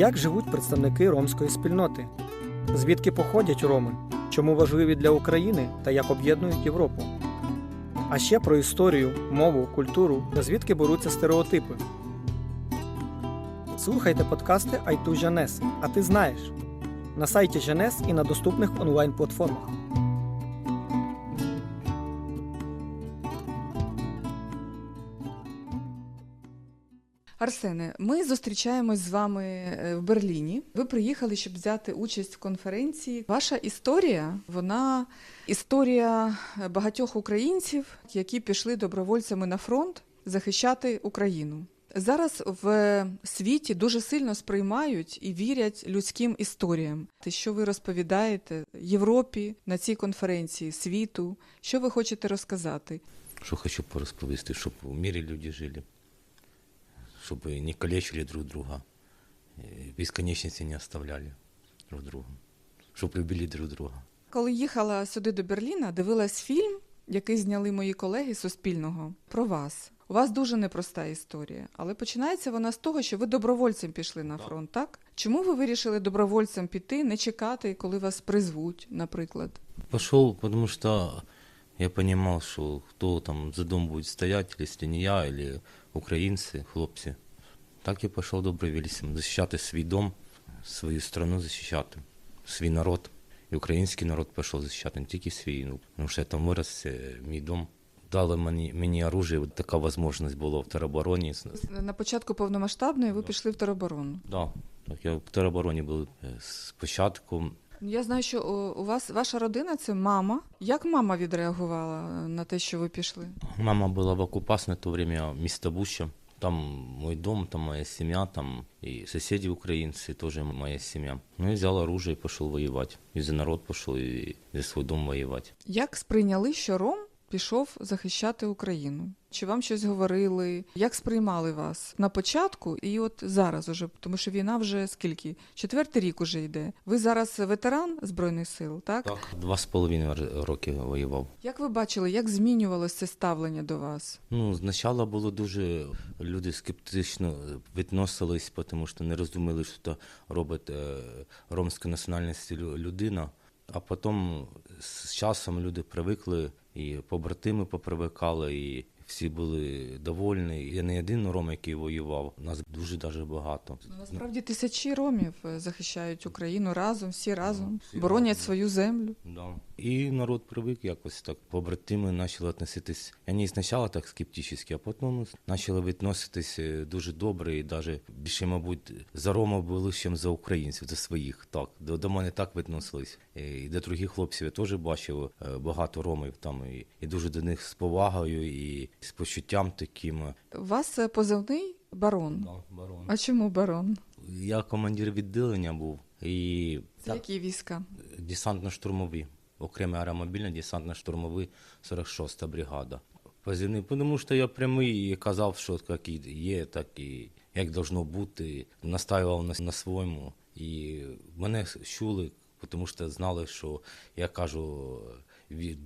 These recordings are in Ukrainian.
Як живуть представники ромської спільноти? Звідки походять роми? Чому важливі для України та як об'єднують Європу? А ще про історію, мову, культуру та звідки беруться стереотипи. Слухайте подкасти Айту Жанес, а ти знаєш на сайті Жанес і на доступних онлайн-платформах. Арсене, ми зустрічаємось з вами е, в Берліні. Ви приїхали, щоб взяти участь в конференції. Ваша історія, вона історія багатьох українців, які пішли добровольцями на фронт захищати Україну. Зараз в світі дуже сильно сприймають і вірять людським історіям. Те, що ви розповідаєте Європі на цій конференції, світу, що ви хочете розказати? Що хочу порозповісти, щоб у мірі люди жили, щоб не калечили друг друга, е, безконечності не оставляли друг друга, щоб любили друг друга. Коли їхала сюди до Берліна, дивилась фільм, який зняли мої колеги з Суспільного про вас. У вас дуже непроста історія, але починається вона з того, що ви добровольцем пішли на фронт, так? Чому ви вирішили добровольцем піти, не чекати, коли вас призвуть, наприклад? Пошел, потому что я понимал, что кто там за дом будет стоять, если не я, или українці, хлопці. Так я пішов добровольцем, захищати свій дом, свою страну захищати, свій народ. І український народ пішов захищати не тільки свій, ну, тому що я там вирос, це мій дом. Дали мені, мені оружие, така можливість була в теробороні. На початку повномасштабної ви Да. пішли в тероборону. Да, так, я в теробороні був е, спочатку. Я знаю, що у вас ваша родина це мама. Як мама відреагувала на те, що ви пішли? Мама була в оккупации на то время місто Буща. Там мой дом, там моя семья, там и соседи украинцы, тоже моя семья. Ну, я взял оружие и пошел воевать. И за народ пошел, и за свой дом воевать. Як сприйняли, що Ром пішов захищати Україну? Чи вам щось говорили? Як сприймали вас на початку і от зараз уже, тому що війна вже скільки? Четвертий рік уже йде. Ви зараз ветеран Збройних сил, так? Так. Два з половиною роки воював. Як ви бачили, як змінювалося це ставлення до вас? Ну, спочатку було дуже люди скептично відносились, тому що не розуміли, що це робить е, ромської національності людина. А потім з часом люди привикли, і побратими попривикали, і всі були довольні. Я не один ром, який воював, нас дуже даже багато. Ну, Насправді тисячі ромів е, захищають Україну разом, всі разом, всі боронять разом. свою землю. Да. І народ привик якось так. Побратими почали відноситись. Вони спочатку так скептично, а потім почали відноситись е, дуже добре і навіть більше, мабуть, за ромів були, ніж за українців, за своїх. Так, до, до мене так відносились. Е, І до других хлопців я теж бачив е, багато ромів там і, і дуже до них з повагою і з почуттям таким. У вас позивний барон. Да, барон. А чому барон? Я командир відділення був і Це які війська? десантно-штурмові, окремі аеромобільні десантно-штурмові 46-та бригада. Позивний, тому що я прямий і казав, що як є, так і як должно бути. Настаював на, на своєму. І мене чули, тому що знали, що я кажу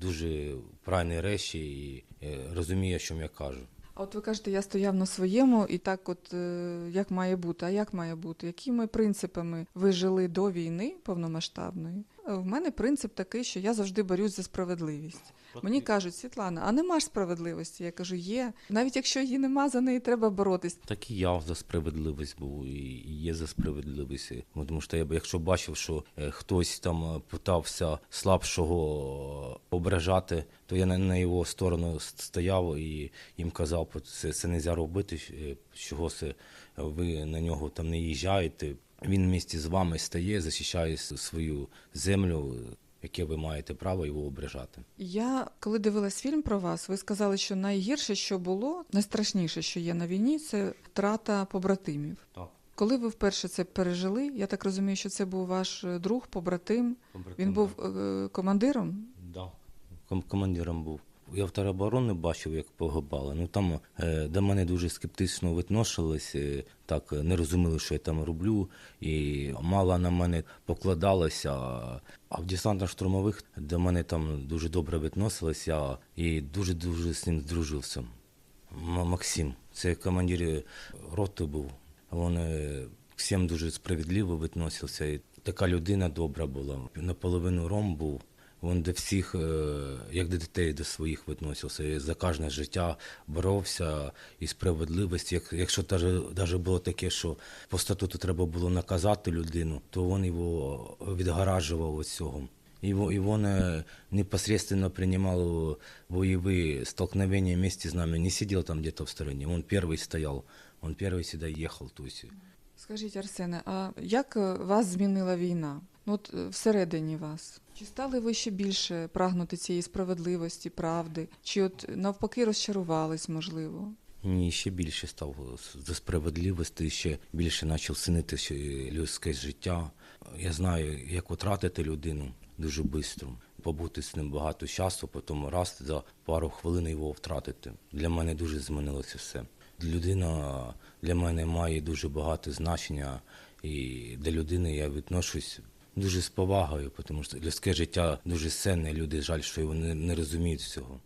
дуже правильні речі і е, розумію, що я кажу. А от ви кажете, я стояв на своєму, і так, от е, як має бути? А як має бути? Якими принципами ви жили до війни повномасштабної? Е, В мене принцип такий, що я завжди борюсь за справедливість. Мені кажуть, Світлана, а нема ж справедливості? Я кажу, є. Навіть якщо її нема, за неї треба боротись. Так і я за справедливість був і і є за справедливість. Ну, Тому що я б якщо бачив, що е, хтось там е, питався слабшого ображати, то я на, на його сторону с- стояв і їм казав, це, це не можна робити, е, чого це ви на нього там не їжджаєте. Він в місті з вами стає, захищає свою землю, яке ви маєте право його ображати. Я коли дивилась фільм про вас, ви сказали, що найгірше, що було, найстрашніше, що є на війні, це втрата побратимів. Так. Коли ви вперше це пережили, я так розумію, що це був ваш е, друг, побратим. Він був е, командиром. Да. Ком- командиром був. Я в тероборони бачив, як погибали. Ну там е, до мене дуже скептично відносились, е, так е, не розуміли, що я там роблю, і мало на мене покладалося. А в десантно-штурмових до мене там дуже добре відносилися і дуже дуже з ним здружився. Максим, це командир роти був. Він всім дуже справедливо відносився. І така людина добра була. Наполовину ром був. Він до всіх, е, як до дітей до своїх відносився. І за кожне життя боровся і справедливість. Як, якщо навіть було таке, що по статуту треба було наказати людину, то він його відгаражував від цього. Его, его на, непосредственно принимал боевые столкновения вместе с нами, не сидел там где-то в стороне, он первый стоял, он первый сюда ехал. То есть, Скажіть, Арсене, а як е, вас змінила війна? Ну, от е, всередині вас? Чи стали ви ще більше прагнути цієї справедливості, правди? Чи от навпаки розчарувались, можливо? Ні, ще більше став за справедливості, ще більше почав цінити людське життя. Я знаю, як втратити людину дуже швидко, побути з ним багато часу, потім раз за пару хвилин його втратити. Для мене дуже змінилося все. Людина для мене має дуже багато значення, і до людини я відношусь дуже з повагою, тому що людське життя дуже ценне, люди жаль, що вони не розуміють цього.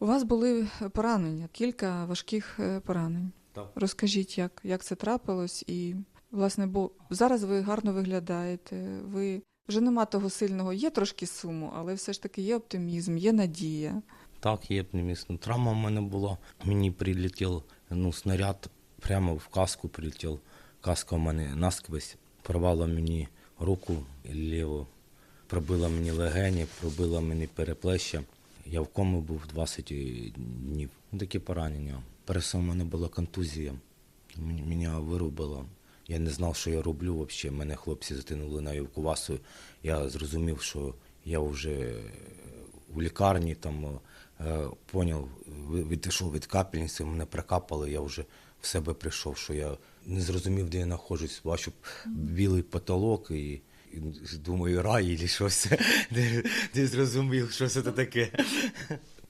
У вас були поранення, кілька важких е, поранень. Так. Розкажіть, як, як це трапилось, і власне, бо зараз ви гарно виглядаєте. Ви вже нема того сильного, є трошки суму, але все ж таки є оптимізм, є надія. Так, є оптиміст. Ну, Травма в мене була. Мені прилетів ну, снаряд прямо в каску прилетів. Каска в мене насквозь. Порвала мені руку ліву, пробила мені легені, пробила мені переплеща. Я в кому був 20 днів. Ну, Такі поранення. В мене була контузія. Мене вирубило. Я не знав, що я роблю взагалі. Мене хлопці затягнули на евакуацію. Я зрозумів, що я вже у лікарні там е, поняв, відійшов від капельниці, мене прикапали, я вже в себе прийшов, що я не зрозумів, де я знаходжусь. Бачу білий потолок і, і думаю, рай чи щось. Не, не зрозумів, що це таке.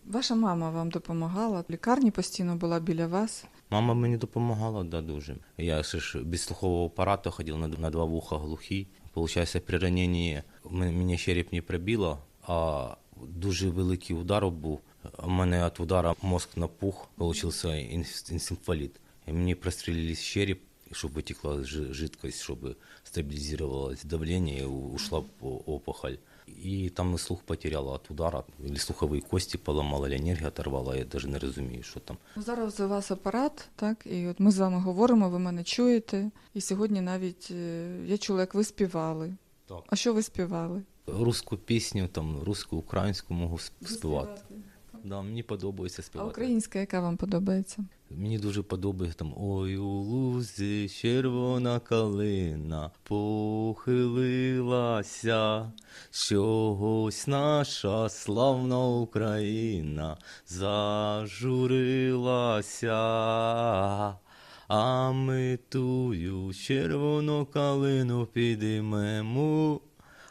Ваша мама вам допомагала, в лікарні постійно була біля вас. Мама мені допомагала, да, дуже. Я ще ж без слухового апарату ходив на, на два вуха глухий. Получається, при раненні м- мені череп не пробило, а дуже великий удар був. У мене від удара мозк напух, получився ін- енцефаліт. І мені прострелили череп, щоб витекла жи- жидкость, щоб стабилизировалось давление, и у- ушла опухоль. І там слух потеряла від удара, слухові кості поламала, енергія оторвала, я навіть не розумію, що там. Зараз у вас апарат, так, і от ми з вами говоримо, ви мене чуєте. І сьогодні навіть е, я чула, як ви співали. Так. А що ви співали? Русську пісню, там русську, українську можу співати. Да, мені подобається співати. А українська, яка вам подобається? Мені дуже подобається там Ой у лузі червона калина похилилася, чогось наша славна Україна зажурилася. А ми тую червону калину підіймемо,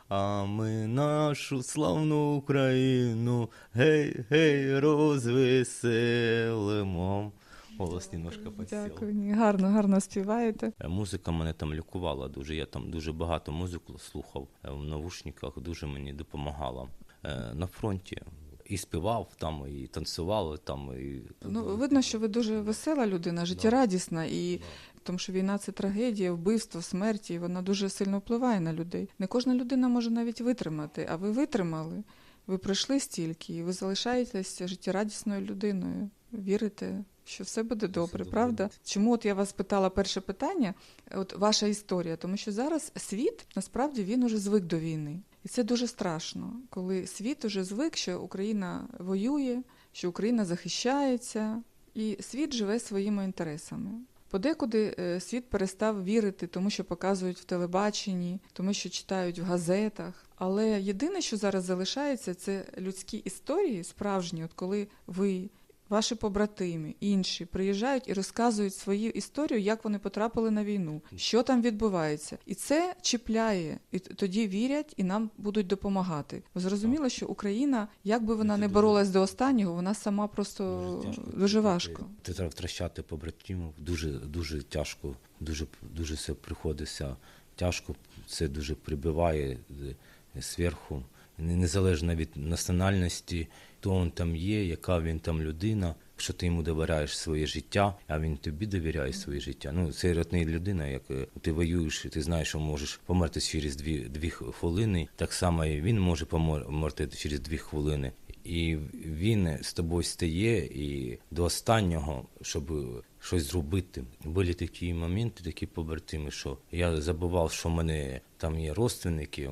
а ми нашу славну Україну гей, гей, розвеселимо. Голос немножко підсів. Дякую, ні, гарно, гарно співаєте. Е, Музика мене там лікувала дуже. Я там дуже багато музику слухав е, в навушниках, дуже мені допомагала Е, на фронті. І співав там, і танцював там. І... Ну, видно, що ви дуже весела людина, життєрадісна, і тому що війна це трагедія, вбивство, смерті, і вона дуже сильно впливає на людей. Не кожна людина може навіть витримати, а ви витримали. Ви пройшли стільки, і ви залишаєтеся життєрадісною людиною. Вірите, що все буде добре, добре. правда? Чому от я вас питала перше питання? От ваша історія, тому що зараз світ насправді він уже звик до війни. І це дуже страшно, коли світ уже звик, що Україна воює, що Україна захищається, і світ живе своїми інтересами. Подекуди е, світ перестав вірити, тому що показують в телебаченні, тому що читають в газетах. Але єдине, що зараз залишається, це людські історії справжні, от коли ви. Ваші побратими, інші приїжджають і розказують свою історію, як вони потрапили на війну, що там відбувається, і це чіпляє. І тоді вірять і нам будуть допомагати. Зрозуміло, що Україна, як би вона не боролась до останнього, вона сама просто Дуже важко. Ти треба втрачати побратимів, дуже, дуже тяжко, дуже, дуже все приходиться тяжко, це дуже прибиває е, зверху. Не- Незалежно від національності, хто він там є, яка він там людина, Якщо ти йому довіряєш своє життя, а він тобі довіряє своє життя. Ну це рятний людина, як е, ти воюєш, і ти знаєш, що можеш померти через дві, дві хвилини. Так само і він може померти через дві хвилини. І він з тобою стає і до останнього, щоб щось зробити. Були такі моменти, такі побратими, що я забував, що в мене там є родственники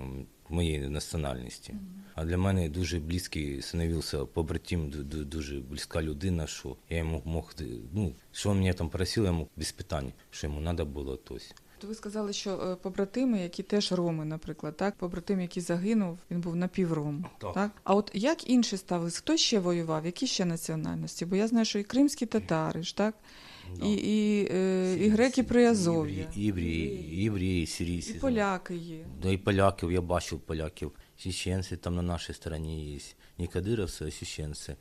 моєї національності. А для мене дуже близький становився побратим, ду- ду- дуже близька людина, що я йому мог, ну, що він мене там просив, я йому без питань, що йому треба було тось. То ви сказали, що е, побратими, які теж роми, наприклад, так, побратим, який загинув, він був напівром. Так. Так. А от як інші ставились? Хто ще воював? Які ще національності? Бо я знаю, що і кримські татари ж, так? І, і, е, і греки Приазов'я, Євреї, євреї, сирійці. і поляки є. Да і поляків, я бачив поляків. Чеченці там на нашій стороні є. Не кадировці, а чеченці.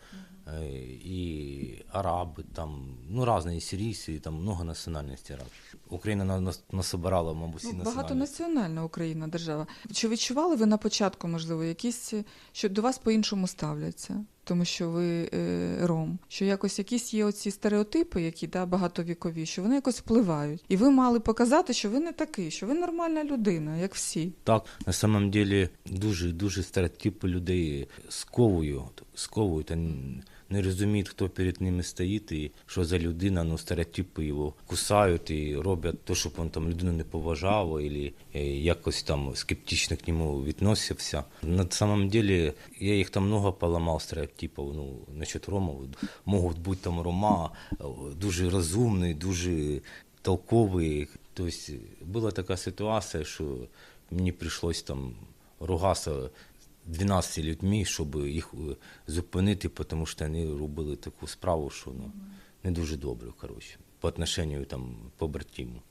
Е, І араби там, ну різні, і там много національностей. раз. Україна на- нас насобирала, мабуть, Ну, національності. багатонаціональна Україна держава. Чи відчували ви на початку, можливо, якісь, що до вас по-іншому ставляться? Тому що ви е, ром, що якось якісь є оці стереотипи, які да, багатовікові, що вони якось впливають. І ви мали показати, що ви не такий, що ви нормальна людина, як всі. Так, на самом деле дуже дуже стереотипи людей сковують, сковують, не розуміють, хто перед ними стоїть і що за людина, ну стереотипи його кусають і роблять те, щоб він там людину не поважав, або якось там скептично к нему відносився. На самом деле я їх там много поламав стереотипів, ну, насчет ромов. Можуть бути там рома, е, дуже розумний, дуже толковий. Тобто була така ситуація, що мені прийшлось там ругатися 12 людьми, щоб їх е, зупинити, тому що вони робили таку справу, що ну, не дуже добре, коротше, по отношенню там побратиму.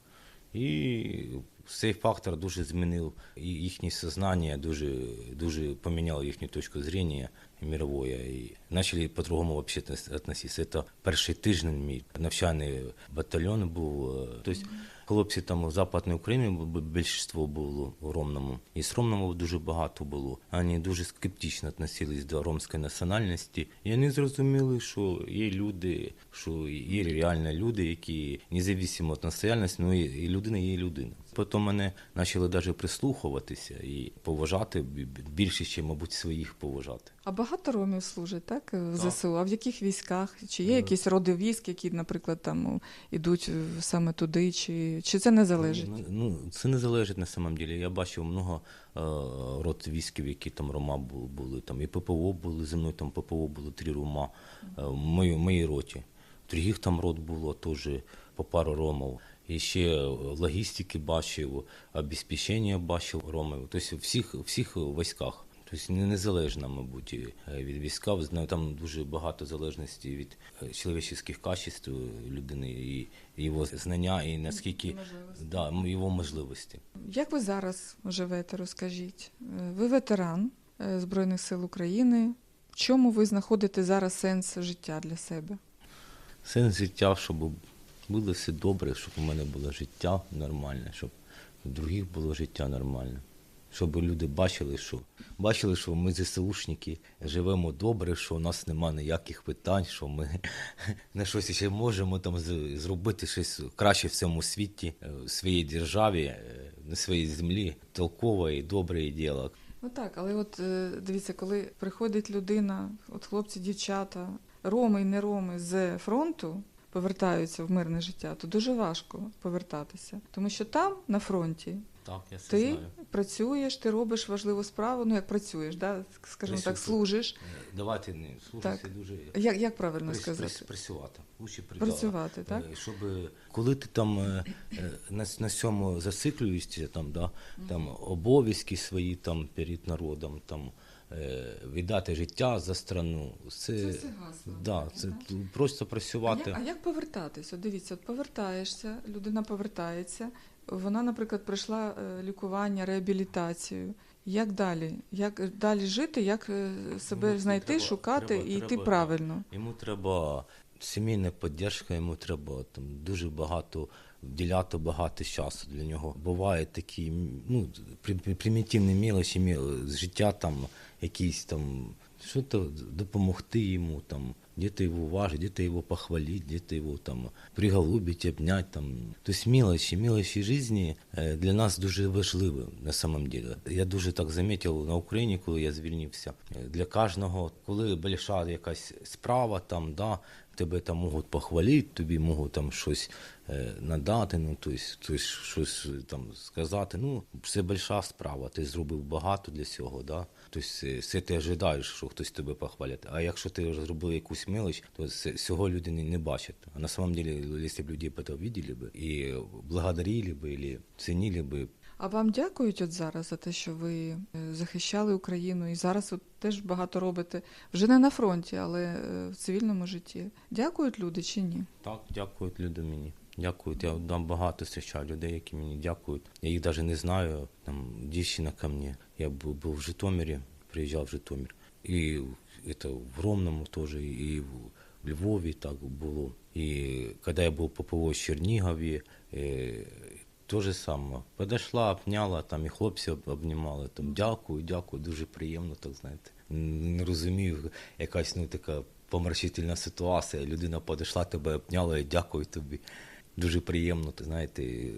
І цей фактор дуже змінив їхнє сознання, дуже, дуже поміняв їхню точку зрення мировое. І почали по-другому вообще относитися. Це перший тиждень мій навчальний батальйон був. е, Тобто хлопці там в Западній Україні більшість було в Ромному. І з Ромного дуже багато було. Вони дуже скептично відносились до ромської національності. І вони зрозуміли, що є люди, що є реально люди, які незалежно від національності, ну і людина є людина. Потім мене почали навіть прислухуватися і поважати бі- бі- більше, ніж, мабуть, своїх поважати. А багато ромів служить, так, в Так. ЗСУ? А в яких військах? Чи є Е. якісь роди військ, які, наприклад, там ідуть саме туди, чи, чи це не залежить? Ну, Ну, це не залежить на самом деле. Я бачив много е, рот військів, які там рома були. Там і ППО були, зі мною там ППО було три рома е, в моїй, в моїй роті. В других там рот було теж по пару ромів. І ще логістики бачив, обезпечення бачив ромів. Тобто в всіх, всіх військах. Тобто не- незалежно, мабуть, е, від війська. Знаю, Там дуже багато залежності від е, чоловічих качеств людини і його знання, і наскільки да, його можливості. Як ви зараз живете, розкажіть? Е, Ви ветеран е, Збройних сил України. В чому ви знаходите зараз сенс життя для себе? Сенс життя, щоб було все добре, щоб у мене було життя нормальне, щоб у других було життя нормальне. Щоб люди бачили, що бачили, що ми ЗСУшники живемо добре, що у нас нема ніяких питань, що ми на щось ще можемо там зробити щось краще в цьому світі, е, в своїй державі, е, на своїй землі, толкове і добре діло. Ну так, але от е, дивіться, коли приходить людина, от хлопці, дівчата, роми і не роми з фронту. Повертаються в мирне життя, то дуже важко повертатися, тому що там на фронті Так, я це ти знаю. працюєш, ти робиш важливу справу. Ну як працюєш, да? скажімо так, служиш. Е, Давайте не Так. дуже. Як, як правильно Прис- сказати? прис- Працювати. Лучше. Працювати, так? Е, Щоб е, коли ти там на, на цьому зациклюєшся, там, да, там обов'язки свої там перед народом, там віддати життя за страну. Це, Це все гасло, да, це да? т- просто А працювати. як, а як повертатись? От дивіться, от повертаєшся, людина повертається. Вона, наприклад, пройшла е, лікування, реабілітацію. Як далі? Як далі жити, як е, себе Ну, знайти, треба- шукати треба- і йти треба, правильно? Йому треба сімейна підтримка, йому треба там дуже багато вділяти багато часу для нього. Бувають такі ну, при- при- примітивні мілочі міл- з життя, там якісь там что-то допомогти йому, там, где-то его уважить, где-то его похвалить, где-то его там приголубить, обнять. Там. Тобто мелочі, мелочі жизни е, для нас дуже важливі на самом деле. Я дуже так замітив на Україні, коли я звільнився. Е, Для кожного, коли більша якась справа, там, да, тебе там можуть похвалити, тобі можуть там щось е, надати, ну, тобто, тобто щось там сказати. Ну, це більша справа, ти зробив багато для цього, да? Тобто е, все ти ожидаєш, що хтось тебе похвалить. А якщо ти вже зробив якусь мелоч, то це- цього люди не, не бачать. А на самом деле, якщо б люди б це видели б і благодарили б, і цінили б, А вам дякують от зараз за те, що ви е, захищали Україну і зараз от теж багато робите вже не на фронті, але е, в цивільному житті. Дякують люди чи ні? Так, дякують люди мені. Дякують. Я там багато зустрічаю людей, які мені дякують. Я їх навіть не знаю. Там дівчина ко мені. Я був, був в Житомирі, приїжджав в Житомир. І це в Ромному теж, і в Львові так було. І коли я був по в Чернігові, е, то же саме. Подошла, обняла, там і хлопці обнімали. Там дякую, дякую, дуже приємно, так знаєте. Не розумію, якась ну така помрачительна ситуація. Людина подійшла, тебе обняла і дякую тобі. Дуже приємно, ти знаєте,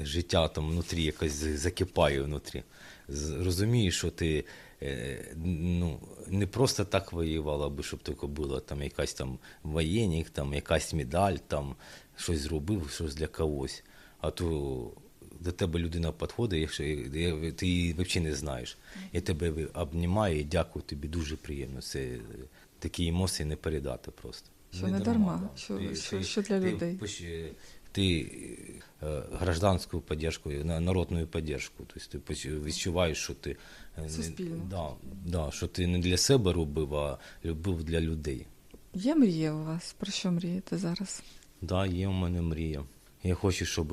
життя там внутрі якось закипає внутрі. Розумієш, що ти е, ну, не просто так воювала би, щоб тільки було там якась там воєнник, там якась медаль, там щось зробив, щось для когось. А то до тебе людина підходить, якщо ти її взагалі не знаєш. І тебе обнімає і дякую тобі, дуже приємно. Це такі емоції не передати просто. Що не дарма, що- що- що для людей. Ти е, гражданську підтримку, на- народну підтримку. Тобто ти відчуваєш, що ти е, Суспільно. Да, да, що ти не для себе робив, а робив для людей. Є мрія у вас? Про що мрієте зараз? Да, є у мене мрія. Я хочу, щоб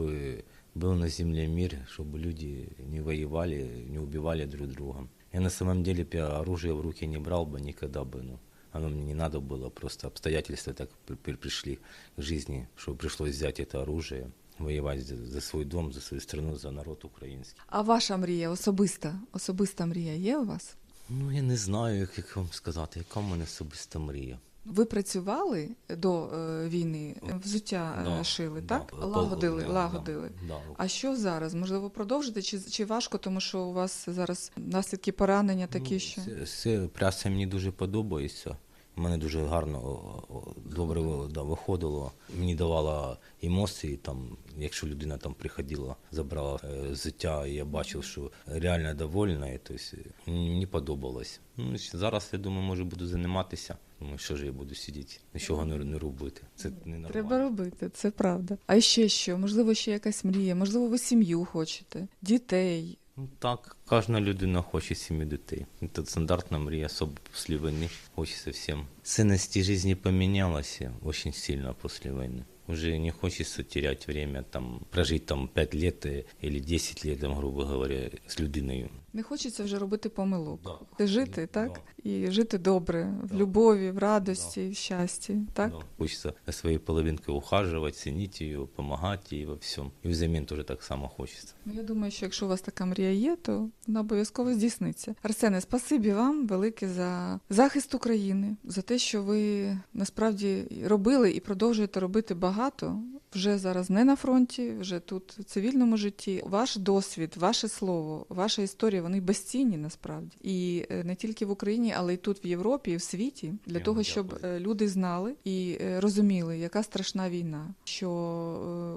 був на землі мир, щоб люди не воювали, не убивали друг друга. Я на самом деле б оружие в руки не брал бы никогда бы, ну. Оно мне не надо было, просто обстоятельства так при- при- пришли к жизни, что пришлось взять это оружие, воевать за, за свой дом, за свою страну, за народ український. А ваша мрія особиста? Особиста мрія є у вас? Ну, я не знаю, як вам сказати, яка в мене особиста мрія. Ви працювали до е, війни, взуття е, Да, шили, да, так? пол- Лагодили, да, лагодили. Да, да. А що зараз? Можливо, продовжити чи, чи важко, тому що у вас зараз наслідки поранення такі, ну, що Це, це мені дуже подобається. Мене дуже гарно о, о, добре да, виходило. Мені давало емоції. Там, якщо людина там приходила, забрала е, зиття, і я бачив, що реально довольна, і, тобто, мені подобалось. Ну, зараз, я думаю, може буду займатися. Думаю, що ж я буду сидіти, нічого не, не робити. Це не нормально. треба робити, це правда. А ще що? Можливо, ще якась мрія, можливо, ви сім'ю хочете, дітей. Ну, так, кожна людина хоче сім'ю дітей. Це стандартна мрія, особливо після війни. Хочеться всім. Цінності життя помінялися дуже сильно після війни. Уже не хочется терять время, там, прожить там 5 лет или 10 лет, там, грубо говоря, з людиною. Не хочеться вже робити помилок. Да. Ти жити, Да. так? І жити добре, в любові, в радості, Да. в щасті, так? Да. Хочется за своей половинкой ухаживать, ценить ее, помогать ей во всем. И взамен тоже так само хочется. Ну, я думаю, що якщо у вас така мрія є, то вона обов'язково здійсниться. Арсене, спасибі вам велике за захист України, за те, що ви насправді робили і продовжуєте робити багато. Вже зараз не на фронті, вже тут в цивільному житті. Ваш досвід, ваше слово, ваша історія вони безцінні насправді. І е, не тільки в Україні, але й тут в Європі, і в світі, для Я того, щоб дякую. е, люди знали і е, розуміли, яка страшна війна, що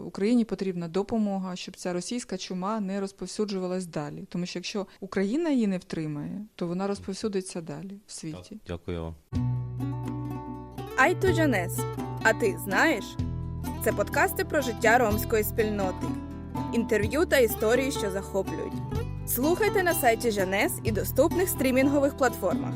Україні потрібна допомога, щоб ця російська чума не розповсюджувалась далі. Тому що якщо Україна її не втримає, то вона розповсюдиться далі в світі. Дякую вам. Айту Джанес. А ти знаєш? Це подкасти про життя ромської спільноти, інтерв'ю та історії, що захоплюють. Слухайте на сайті Жанес і доступних стрімінгових платформах.